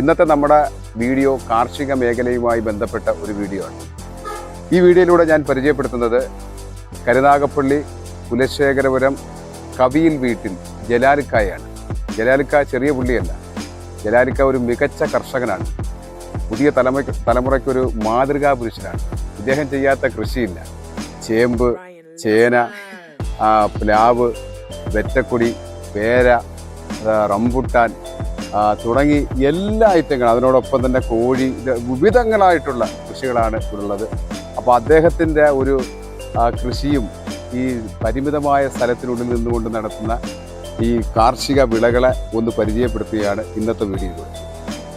ഇന്നത്തെ നമ്മുടെ വീഡിയോ കാർഷിക മേഖലയുമായി ബന്ധപ്പെട്ട ഒരു വീഡിയോ ആണ്. ഈ വീഡിയോയിലൂടെ ഞാൻ പരിചയപ്പെടുത്തുന്നത് കരുനാഗപ്പള്ളി കുലശേഖരപുരം കവിയിൽ വീട്ടിൽ ജലാലിക്കായാണ്. ജലാലിക്ക ചെറിയ പുള്ളിയല്ല. ജലാലിക്ക ഒരു മികച്ച കർഷകനാണ്. പുതിയ തലമുറ തലമുറയ്ക്കൊരു മാതൃകാ പുരുഷനാണ്. ഇദ്ദേഹം ചെയ്യാത്ത കൃഷിയില്ല. ചേമ്പ് ചേന പ്ലാവ് വെറ്റക്കുടി പേര റംബുട്ടാൻ തുടങ്ങി എല്ലാ ഐറ്റങ്ങളും അതിനോടൊപ്പം തന്നെ കോഴി വിവിധങ്ങളായിട്ടുള്ള കൃഷികളാണ് ഉള്ളത് അപ്പോൾ അദ്ദേഹത്തിന്റെ ഒരു കൃഷിയും ഈ പരിമിതമായ സ്ഥലത്തിനുള്ളിൽ നിന്നുകൊണ്ട് നടത്തുന്ന ഈ കാർഷിക വിളകളെ ഒന്ന് പരിചയപ്പെടുത്തുകയാണ് ഇന്നത്തെ വീഡിയോയിൽ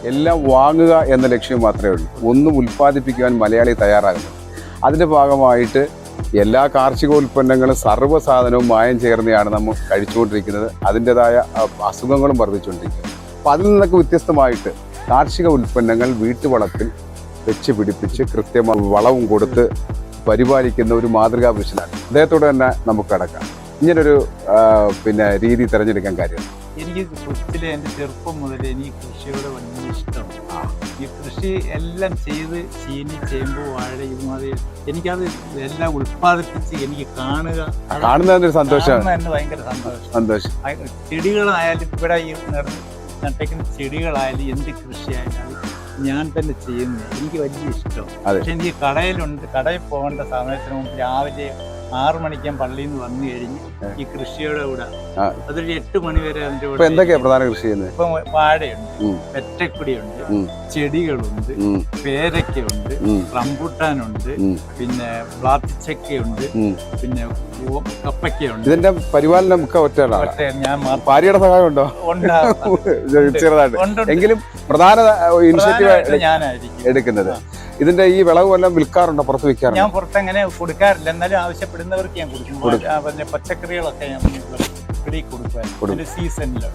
എല്ലാം വാങ്ങുക എന്ന ലക്ഷ്യം മാത്രമേ ഉള്ളൂ. ഒന്നും ഉൽപ്പാദിപ്പിക്കുവാൻ മലയാളി തയ്യാറാകുന്നു അതിന്റെ ഭാഗമായിട്ട് എല്ലാ കാർഷിക ഉൽപ്പന്നങ്ങളും സർവസാധനവും മായം ചേർന്നെയാണ് നമ്മൾ കഴിച്ചുകൊണ്ടിരിക്കുന്നത്. അതിന്റെതായ അസുഖങ്ങളും വർദ്ധിച്ചുകൊണ്ടിരിക്കുന്നത്. അപ്പോൾ അതിൽ നിന്നൊക്കെ വ്യത്യസ്തമായിട്ട് കാർഷിക ഉൽപ്പന്നങ്ങൾ വീട്ടുവളപ്പിൽ വെച്ച് പിടിപ്പിച്ച് കൃത്യമായി വളവും കൊടുത്ത് പരിപാലിക്കുന്ന ഒരു മാതൃകാ പുരുഷനാണ് അദ്ദേഹത്തോട് തന്നെ നമുക്ക് അടക്കാം ഇങ്ങനൊരു പിന്നെ രീതി തിരഞ്ഞെടുക്കാൻ കാര്യം. എനിക്ക് കൊച്ചിലെ എന്റെ ചെറുപ്പം മുതൽ എനിക്ക് കൃഷിയോട് വലിയ ഇഷ്ടമാണ്. ഈ കൃഷി എല്ലാം ചെയ്ത് ചീനി ചേമ്പ് വാഴ ഇതുമാതിരി എനിക്കത് എല്ലാം ഉൽപ്പാദിപ്പിച്ച് എനിക്ക് കാണുക. തന്നെ ഭയങ്കര സന്തോഷം. ചെടികളായാലും ഇവിടെ ഈ നട്ടേക്കുന്ന ചെടികളായാലും എന്ത് കൃഷിയായാലും ഞാൻ തന്നെ ചെയ്യുന്നത് എനിക്ക് വലിയ ഇഷ്ടം. പക്ഷെ എനിക്ക് കടയിലുണ്ട് കടയിൽ പോകേണ്ട സമയത്തിന് മുമ്പ് രാവിലെ ആറു മണിക്കാൻ പള്ളിയിൽ നിന്ന് വന്നു കഴിഞ്ഞ് ഈ കൃഷിയുടെ കൂടെ. അതൊരു എട്ട് മണി വരെ അതിന്റെ കൂടെ എന്തൊക്കെയാ പ്രധാന കൃഷി ചെയ്യുന്നത്? ഇപ്പൊ വാഴയുണ്ട്. വെറ്റക്കുടിയുണ്ട് ചെടികളുണ്ട് പേരക്കയുണ്ട് റംബൂട്ടാനുണ്ട് പിന്നെ ബ്ലാത്തിച്ചക്കയുണ്ട് ഉം. പിന്നെ കപ്പയ്ക്കയുണ്ട്. ഇതിന്റെ പരിപാലനം ഒക്കെ ഒറ്റ ഞാൻ ഭാര്യയുടെ സഹായം ഉണ്ടോ? ചെറുതായിട്ട്. എങ്കിലും പ്രധാന ഇനിഷ്യേറ്റീവ് എടുക്കുന്നത്. ഇതിന്റെ ഈ വിളവ് എല്ലാം വിൽക്കാറുണ്ടോ? പുറത്ത് വിൽക്കാറുണ്ട്? ഞാൻ പുറത്തങ്ങനെ കൊടുക്കാറില്ല. എന്നാലും ആവശ്യപ്പെടുന്നവർക്ക് ഞാൻ കൊടുക്കും. പച്ചക്കറികളൊക്കെ ഞാൻ ഇവിടെ കൊടുക്കുമായിരുന്നു. കൊടുക്കും. സീസണിൽ.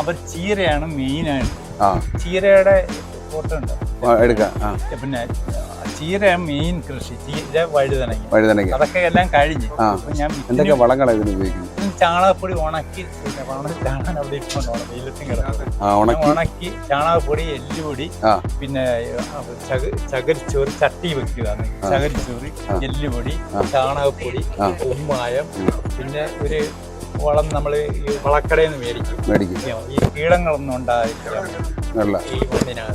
അപ്പൊ ചീരയാണ് മെയിനായിട്ട് ആ. ചീരയുടെ ഫോട്ടോ എടുക്കാം. പിന്നെ ചീര മെയിൻ കൃഷി. ചീര വഴുതനങ്ങ. വഴുതനങ്ങ. അതൊക്കെ എല്ലാം കഴിഞ്ഞ്. ഞാൻ എന്തൊക്കെ വളങ്ങളാണ് ഇതിന് ഉപയോഗിക്കുന്നത്? ചാണകപ്പൊടി ഉണക്കി ചാണകം അവിടെ വെയിലത്തും കിടക്കുന്നത് ഉണക്കി. ചാണകപ്പൊടി എല്ലുപൊടി. പിന്നെ ചകരിച്ചോറ് ചട്ടി വെക്കുക. ചകരിച്ചോറ് എല്ലുപൊടി ചാണകപ്പൊടി. ഉമ്മായം പിന്നെ ഒരു വളം നമ്മൾ ഈ വളക്കടയിൽ നിന്ന് മേടിക്കും. മേടിക്കും. ഈ കീടങ്ങളൊന്നും ഉണ്ടായില്ല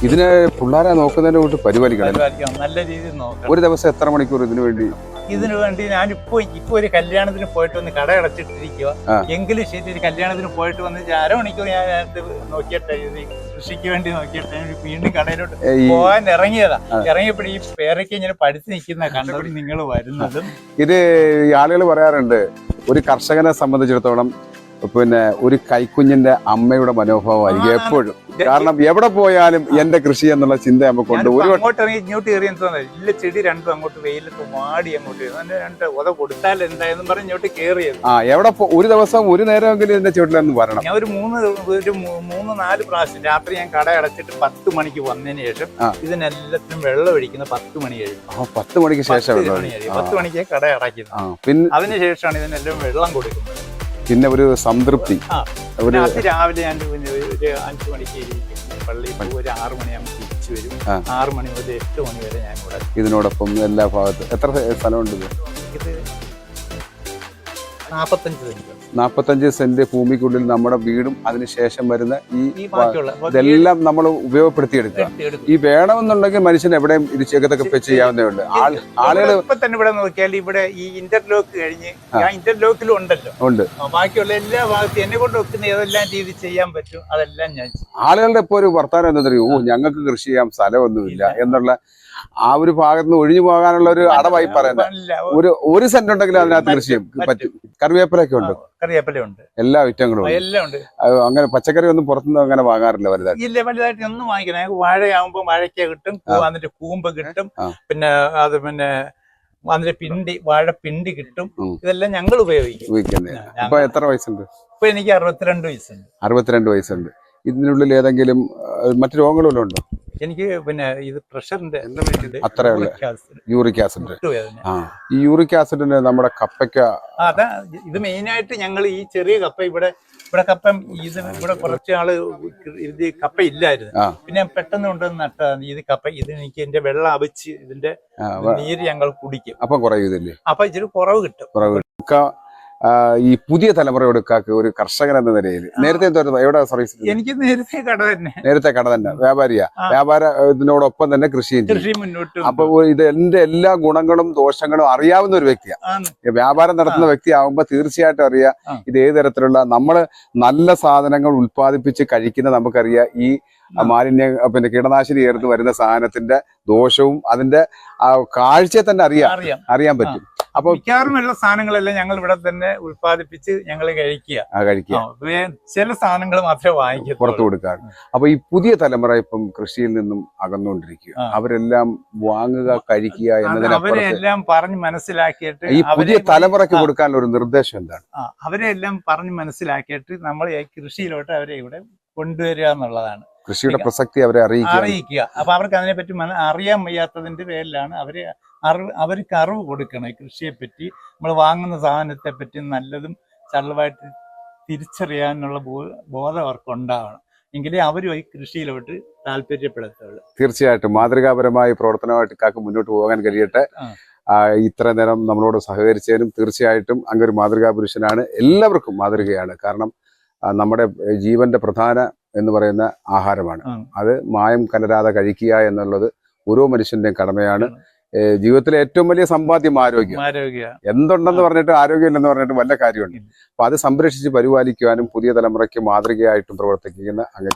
ഇതിനെ പിള്ളേരെ നോക്കുന്നതിന്റെ കൂട്ട് പരിപാലിക്കണം നല്ല രീതിയിൽ നോക്കണം. ഒരു ദിവസം എത്ര മണിക്കൂർ ഇതിനു വേണ്ടി? ഇതിനു വേണ്ടി ഞാനിപ്പോ ഇപ്പൊ ഒരു കല്യാണത്തിന് പോയിട്ട് വന്ന് കട അടച്ചിട്ടിരിക്കുക എങ്കിലും ശരി ഒരു കല്യാണത്തിന് പോയിട്ട് വന്ന് അരമണിക്കൂർ ഞാൻ നോക്കിയിട്ടെ ഇത് കൃഷിക്ക് വേണ്ടി നോക്കിയിട്ട് വീണ്ടും കടയിലോട്ട് പോകാൻ ഇറങ്ങിയതാ. ഇറങ്ങിയപ്പോൾ ഇറങ്ങിയപ്പോഴും ഈ പേരയ്ക്ക് ഇങ്ങനെ പഠിച്ചു നിൽക്കുന്ന കണ്ടത് നിങ്ങൾ വരുന്നതും ഇത് ആളുകൾ പറയാറുണ്ട് ഒരു കർഷകനെ സംബന്ധിച്ചിടത്തോളം പിന്നെ ഒരു കൈക്കുഞ്ഞിന്റെ അമ്മയുടെ മനോഭാവമായിരിക്കും എപ്പോഴും. കാരണം എവിടെ പോയാലും എന്റെ കൃഷി എന്നുള്ള ചിന്ത നമുക്കുണ്ട് ഒരു ഇങ്ങോട്ട് കയറി ഇല്ല ചെടി രണ്ടും അങ്ങോട്ട് വെയിലത്ത് വാടി അങ്ങോട്ട് രണ്ട് ഉത കൊടുത്താൽ എന്തായെന്നും പറഞ്ഞ് ഇങ്ങോട്ട് കയറിയത്. ആ എവിടെ ഒരു ദിവസം ഒരു നേരമെങ്കിലും ഇതിന്റെ ചുവട്ടിലൊന്ന് വരണം. ഞാൻ ഒരു മൂന്ന് ഒരു മൂന്ന് നാല് പ്രാവശ്യം രാത്രി ഞാൻ കട അടച്ചിട്ട് പത്ത് മണിക്ക് വന്നതിന് ശേഷം. ഇതിനെല്ലാത്തിനും വെള്ളം ഒഴിക്കുന്ന പത്ത് മണി കഴിയും ആ പത്ത് മണിക്ക് ശേഷം പത്ത് മണിക്ക് കട അടയ്ക്കുന്നത് പിന്നെ അതിനുശേഷമാണ് ഇതിനെല്ലാം വെള്ളം കൊടുക്കുന്നത്. പിന്നെ ഒരു സംതൃപ്തി. ഒരു രാവിലെ ഞാൻ ഒരു അഞ്ചു മണിക്ക് ഇരിക്കും പള്ളിയിൽ പോകും ഒരു ആറു മണിയാകുമ്പോൾ തിരിച്ചു വരും. ആറു മണി മുതൽ എട്ട് മണി വരെ ഞാൻ ഇവിടെ ഇതിനോടൊപ്പം എല്ലാ ഭാഗത്തും എത്ര സ്ഥലമുണ്ട് ഇത് നാൽപ്പത്തഞ്ച് സെന്റ്. ഭൂമിക്കുള്ളിൽ നമ്മുടെ വീടും അതിനുശേഷം വരുന്ന ഈ ഇതെല്ലാം നമ്മൾ ഉപയോഗപ്പെടുത്തിയെടുക്കുക. ഈ വേണമെന്നുണ്ടെങ്കിൽ മനുഷ്യൻ എവിടെയും ഇത് ചെകത്തൊക്കെ ചെയ്യാവുന്നേ ഉള്ളൂ. ആളുകൾ ഇപ്പൊ തന്നെ ഇവിടെ നോക്കിയാൽ ഇവിടെ ഈ ഇന്റർലോക്ക് കഴിഞ്ഞ് ആ. ഇന്റർലോക്കിലും ഉണ്ടല്ലോ. ഉണ്ട്. ബാക്കിയുള്ള എല്ലാ ഭാഗത്തും എന്നെ കൊണ്ട് വെക്കുന്ന ഏതെല്ലാം രീതി ചെയ്യാൻ പറ്റും അതെല്ലാം ഞാൻ. ആളുകളുടെ ഇപ്പൊ ഒരു വർത്താനം എന്താ പറയുക ഓ ഞങ്ങൾക്ക് കൃഷി ചെയ്യാൻ സ്ഥലമൊന്നുമില്ല എന്നുള്ള ആ ഒരു ഭാഗത്ത് നിന്ന് ഒഴിഞ്ഞു പോകാനുള്ള ഒരു അടവായി പറയുന്നത് ഒരു ഒരു സെന്റ് ഉണ്ടെങ്കിലും അതിനകത്ത് കൃഷി പറ്റും. കറിവേപ്പിലൊക്കെ ഉണ്ട്? കറിവേപ്പിലുണ്ട് എല്ലാ ഐറ്റങ്ങളും ഉണ്ട്. എല്ലാം ഉണ്ട്. അങ്ങനെ പച്ചക്കറി ഒന്നും പുറത്തുനിന്ന് അങ്ങനെ വാങ്ങാറില്ല വലുതായിട്ട്. ഇല്ല വലുതായിട്ട് ഒന്നും വാങ്ങിക്കണം ഞങ്ങൾക്ക് വാഴയാകുമ്പോ വാഴയ്ക്ക കിട്ടും. അതിന്റെ കൂമ്പ് കിട്ടും പിന്നെ അത് പിന്നെ അതിന്റെ പിണ്ടി വാഴ പിണ്ടി കിട്ടും ഇതെല്ലാം ഞങ്ങൾ ഉപയോഗിക്കും. അപ്പൊ എത്ര വയസ്സുണ്ട്? ഇപ്പൊ എനിക്ക് അറുപത്തിരണ്ട് വയസ്സുണ്ട്. അറുപത്തിരണ്ട് വയസ്സുണ്ട്. ഇതിനുള്ളിൽ ഏതെങ്കിലും മറ്റു രോഗങ്ങളുണ്ടോ എനിക്ക് പിന്നെ ഇത് പ്രഷറിന്റെ അത്രേ. Uric acid. ആ ഈ യൂറിക് ആസിഡിന് നമ്മുടെ കപ്പയ്ക്ക് അതാ ഇത് മെയിനായിട്ട് ഞങ്ങൾ ഈ ചെറിയ കപ്പ ഇവിടെ ഇവിടെ കപ്പ ഇത് ഇവിടെ കുറച്ച് ആൾ ഇത് കപ്പ ഇല്ലായിരുന്നു. പിന്നെ പെട്ടെന്ന് കൊണ്ടുവന്ന് നട്ടതാണ് ഇത് കപ്പ ഇത് എനിക്ക് എന്റെ വെള്ളം അവിച്ച് ഇതിന്റെ നീര് ഞങ്ങൾ കുടിക്കും. അപ്പം കുറയും ഇതില്ലേ അപ്പൊ ഇച്ചിരി കുറവ് കിട്ടും. കുറവ് ആ, ഈ പുതിയ തലമുറയോട് ഒരു കർഷകൻ എന്ന നിലയിൽ. നേരത്തെ എവിടെ സർവീസ് എനിക്ക് നേരത്തെ കട തന്നെ. നേരത്തെ കട തന്നെ. വ്യാപാരിയാ. വ്യാപാര ഇതിനോടൊപ്പം തന്നെ കൃഷിയും അപ്പൊ ഇത് എന്റെ എല്ലാ ഗുണങ്ങളും ദോഷങ്ങളും അറിയാവുന്ന ഒരു വ്യക്തിയാണ് വ്യാപാരം നടത്തുന്ന വ്യക്തിയാവുമ്പോ തീർച്ചയായിട്ടും അറിയാം. ഇത് ഏത് തരത്തിലുള്ള നമ്മൾ നല്ല സാധനങ്ങൾ ഉത്പാദിപ്പിച്ച് കഴിക്കുന്ന നമുക്കറിയാം ഈ മാലിന്യ പിന്നെ കീടനാശിനി ചേർത്ത് വരുന്ന സാധനത്തിന്റെ ദോഷവും അതിന്റെ കാഴ്ചയെ തന്നെ അറിയാം. അറിയാൻ പറ്റും. അപ്പൊ മിക്കാറുമുള്ള സാധനങ്ങളെല്ലാം ഞങ്ങൾ ഇവിടെ തന്നെ ഉൽപ്പാദിപ്പിച്ച് ഞങ്ങൾ കഴിക്കുക. കഴിക്കുക. ചില സാധനങ്ങൾ മാത്രമേ പുറത്തു വാങ്ങിക്കത്തുള്ളൂ കൊടുക്കാറ്. അപ്പൊ ഈ പുതിയ തലമുറ ഇപ്പം കൃഷിയിൽ നിന്നും അകന്നുകൊണ്ടിരിക്കുക. അവരെല്ലാം വാങ്ങുക കഴിക്കുക എന്നതിനെ അവരെ എന്നതിനപ്പുറത്ത് എല്ലാം പറഞ്ഞ് മനസ്സിലാക്കിയിട്ട് ഈ പുതിയ തലമുറയ്ക്ക് കൊടുക്കാനുള്ള ഒരു നിർദ്ദേശം എന്താണ്? അവരെല്ലാം അവരെ പറഞ്ഞ് മനസ്സിലാക്കിയിട്ട് നമ്മൾ ഈ കൃഷിയിലോട്ട് അവരെ ഇവിടെ കൊണ്ടുവരിക എന്നുള്ളതാണ്. കൃഷിയുടെ പ്രസക്തി അവരെ അറിയിക്കുക അറിയിക്കുക. അപ്പൊ അവർക്ക് അതിനെപ്പറ്റി പറ്റി അറിയാൻ വയ്യാത്തതിന്റെ പേരിലാണ് അവരെ അറിവ് അവർക്ക് അറിവ് കൊടുക്കണം ഈ കൃഷിയെ പറ്റി നമ്മൾ വാങ്ങുന്ന സാധനത്തെ പറ്റി നല്ലതും ചള്ളവായിട്ട് തിരിച്ചറിയാനുള്ള ബോധം അവർക്ക് ഉണ്ടാവണം. എങ്കിലേ അവരും ഈ കൃഷിയിലോട്ട് താല്പര്യപ്പെടുത്തുള്ളൂ. തീർച്ചയായിട്ടും. മാതൃകാപരമായ പ്രവർത്തനമായിട്ട് കാക്ക് മുന്നോട്ട് പോകാൻ കഴിയട്ടെ. ഇത്ര നേരം നമ്മളോട് സഹകരിച്ചതിനും തീർച്ചയായിട്ടും അങ്ങൊരു മാതൃകാ പുരുഷനാണ് എല്ലാവർക്കും മാതൃകയാണ്. കാരണം നമ്മുടെ ജീവന്റെ പ്രധാന എന്ന് പറയുന്ന ആഹാരമാണ്. അത് മായം കലരാതെ കഴിക്കുക എന്നുള്ളത് ഓരോ മനുഷ്യന്റെയും കടമയാണ്. ജീവിതത്തിലെ ഏറ്റവും വലിയ സമ്പാദ്യം ആരോഗ്യം. എന്തുണ്ടെന്ന് പറഞ്ഞിട്ട് ആരോഗ്യമില്ലെന്ന് പറഞ്ഞിട്ട് വല്ല കാര്യമുണ്ട്. അപ്പൊ അത് സംരക്ഷിച്ച് പരിപാലിക്കുവാനും പുതിയ തലമുറയ്ക്ക് മാതൃകയായിട്ടും പ്രവർത്തിക്കുന്ന അങ്ങ്